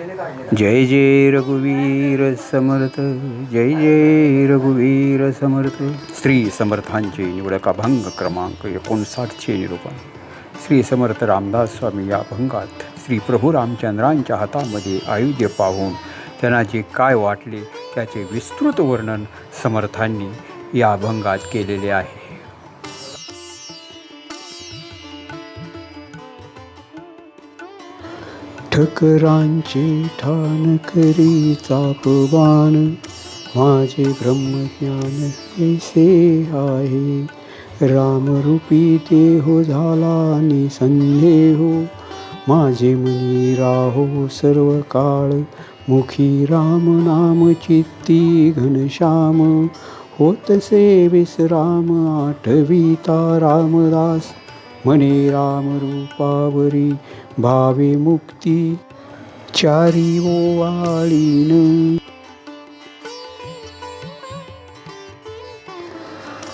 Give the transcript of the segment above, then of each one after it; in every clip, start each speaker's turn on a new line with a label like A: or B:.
A: जय जय रघुवीर समर्थ जय जय रघुवीर समर्थ. श्री समर्थांचे निवडक अभंग क्रमांक एकोणसाठचे निरूपण. श्री समर्थ रामदास स्वामी या अभंगात श्री प्रभू रामचंद्रांच्या हातामध्ये आयुध्य पाहून त्यांना जे काय वाटले त्याचे विस्तृत वर्णन समर्थांनी या अभंगात केलेले आहे. ठकरांचे ठाण करी तापवान माझे ब्रह्मज्ञान ऐसे आहे. रामरूपी देहो झाला निसंदेहो माझे मनी राहो सर्व काळ मुखी राम नाम चित्ती घनश्याम होतसे विसराम आठविता रामदास. म्हणे रामरूपावरी भावे मुक्ती चारी ओवाळीन.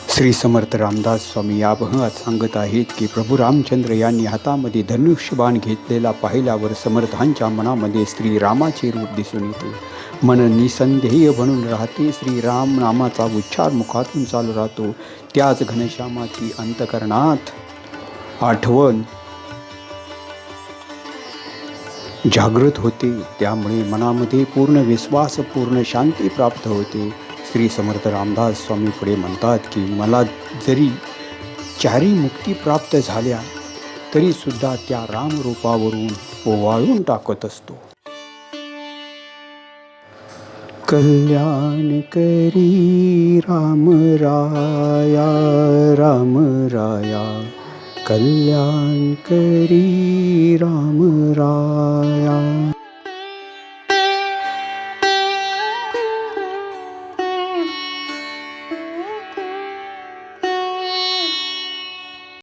A: श्री समर्थ रामदास स्वामी याबह सांगत आहेत की प्रभू रामचंद्र यांनी हातामध्ये धनुष्यबाण घेतलेला पाहिल्यावर समर्थांच्या मनामध्ये श्रीरामाचे रूप दिसून येते. मन निसंदेह बनून राहते श्रीराम नामाचा उच्चार मुखातून चालू राहतो. त्याच घनश्यामाची अंतकरणात आठवण. जागृत होते त्यामुळे मनामध्ये पूर्ण विश्वास पूर्ण शांती प्राप्त होते. श्री समर्थ रामदास स्वामी पुढे म्हणतात की मला जरी चारी मुक्ती प्राप्त झाल्या तरीसुद्धा त्या रामरूपावरून ओवाळून टाकत असतो. कल्याण करी राम राया राम राया. कल्याणकरी राम राय।